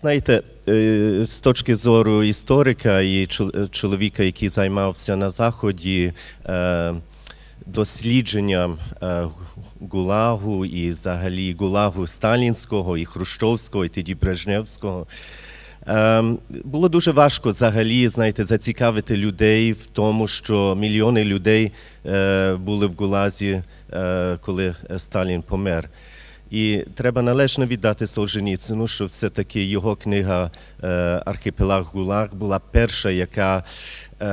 Знаєте, е, з точки зору історика і чоловіка, який займався на Заході е, дослідженням е, Гулагу і взагалі Гулагу Сталінського і Хрущовського, і тоді Брежневського, Було дуже важко взагалі, знаєте, зацікавити людей в тому, що мільйони людей були в Гулазі, коли Сталін помер. І треба належно віддати Солженіцину, що все-таки його книга е, Архіпелаг Гулаг була перша, яка е,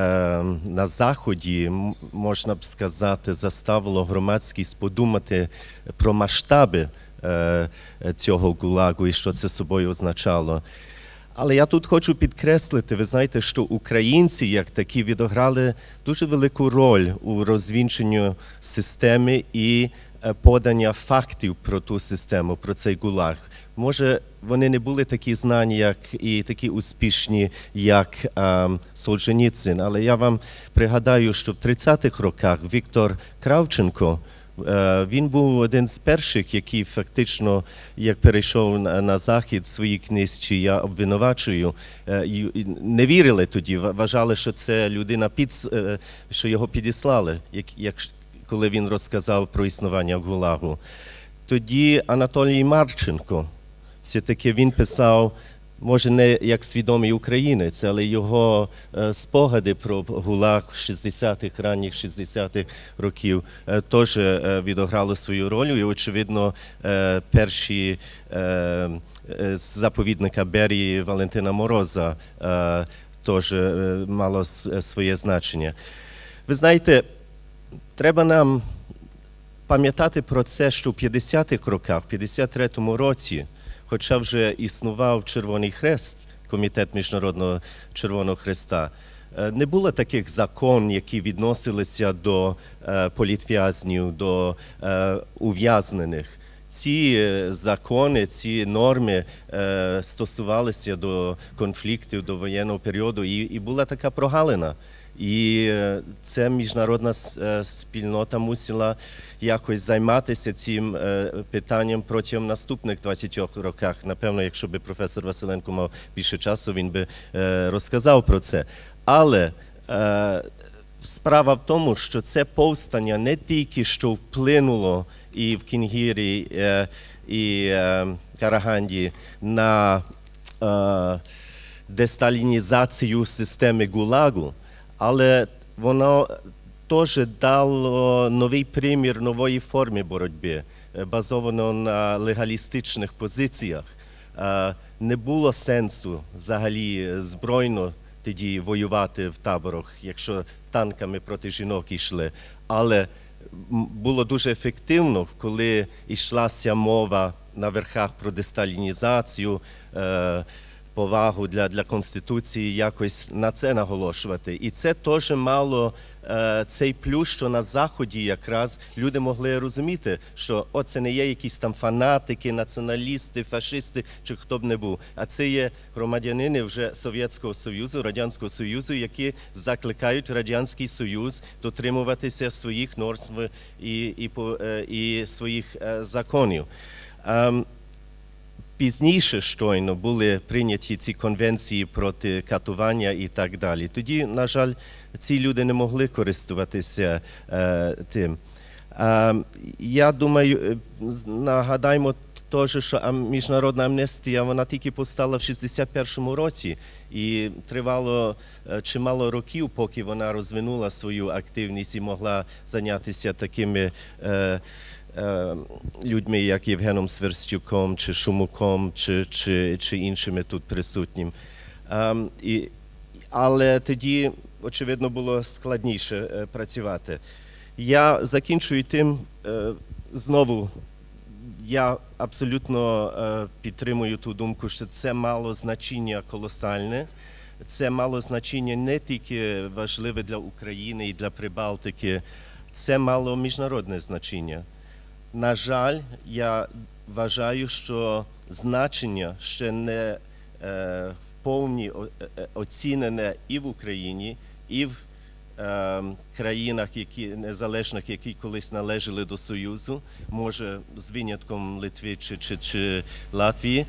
на Заході, можна б сказати, заставила громадськість подумати про масштаби е, цього гулагу і що це собою означало. Але я тут хочу підкреслити, ви знаєте, що українці, як такі, відіграли дуже велику роль у розвінченні системи і подання фактів про ту систему, про цей гулаг. Може, вони не були такі знані, як і такі успішні, як ем, Солженіцин. Але я вам пригадаю, що в 30-х роках Віктор Кравченко. Е, Він був один з перших, який фактично, як перейшов на, захід в своїй книжці, я обвинувачую, е, не вірили тоді, вважали, що це людина під, е, що його підіслали, як, коли він розказав про існування Гулагу. Тоді Анатолій Марченко, все-таки він писав, може, не як свідомий українець, але його е, спогади про ГУЛАГ 60-х, ранніх 60-х років е, теж е, відіграли свою роль. І, очевидно, перші заповідника Берії Валентина Мороза теж мало своє значення. Ви знаєте, треба нам пам'ятати про це, що в 50-х роках, в 53-му році, хоча вже існував Червоний Хрест, Комітет Міжнародного Червоного Хреста, е, не було таких закон, які відносилися до е, політв'язнів, до е, ув'язнених. Ці закони, ці норми стосувалися до конфліктів, до воєнного періоду, і була така прогалина. І е, ця міжнародна е, спільнота мусила якось займатися цим е, питанням протягом наступних 20 років. Напевно, якщо би професор Василенко мав більше часу, він би е, розказав про це. Але Справа в тому, що це повстання не тільки що вплинуло і в Кінгірі, і Караганді на десталінізацію системи ГУЛАГу, але воно теж дало новий примір нової форми боротьби, е, базовано на легалістичних позиціях. Е, Не було сенсу взагалі збройно тоді воювати в таборах, якщо танками проти жінок йшли. Але було дуже ефективно, коли йшлася мова на верхах про десталінізацію, е, повагу для, для Конституції, якось на це наголошувати. І це теж мало е, цей плюс, що на Заході якраз люди могли розуміти, що о, це не є якісь там фанатики, націоналісти, фашисти чи хто б не був, а це є громадянини вже Совєтського Союзу, Радянського Союзу, які закликають Радянський Союз дотримуватися своїх норм і, і, по- е, і своїх е, законів. Ем, Пізніше щойно були прийняті ці конвенції проти катування і так далі. Тоді, на жаль, ці люди не могли користуватися е, тим. Е, я думаю, е, нагадаємо теж, що міжнародна амнестія вона тільки постала в 61-му році і тривало е, чимало років, поки вона розвинула свою активність і могла зайнятися такими. Е, людьми, як Євгеном Сверстюком, чи Шумуком, чи, чи, чи іншими тут присутніми. Ем, і, але тоді, очевидно, було складніше е, працювати. Я закінчую тим, е, знову, я абсолютно е, підтримую ту думку, що це мало значення колосальне. Це мало значення не тільки важливе для України і для Прибалтики, це мало міжнародне значення. На жаль, я вважаю, що значення ще не е, повні е, оцінене і в Україні, і в е, країнах, які незалежних, які колись належали до Союзу, може з винятком Литви чи, чи, чи Латвії.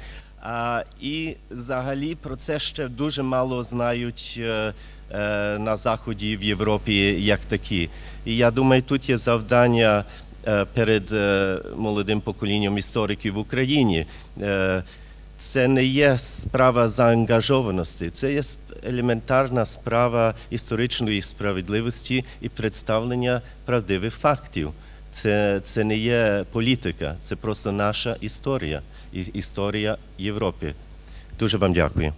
А, і взагалі про це ще дуже мало знають е, е, на Заході в Європі як такі. І я думаю, тут є завдання е, перед е, молодим поколінням істориків в Україні. Е, це не є справа заангажованості, це є елементарна справа історичної справедливості і представлення правдивих фактів. Це, це не є політика, це просто наша історія, і історія Європи. Дуже вам дякую.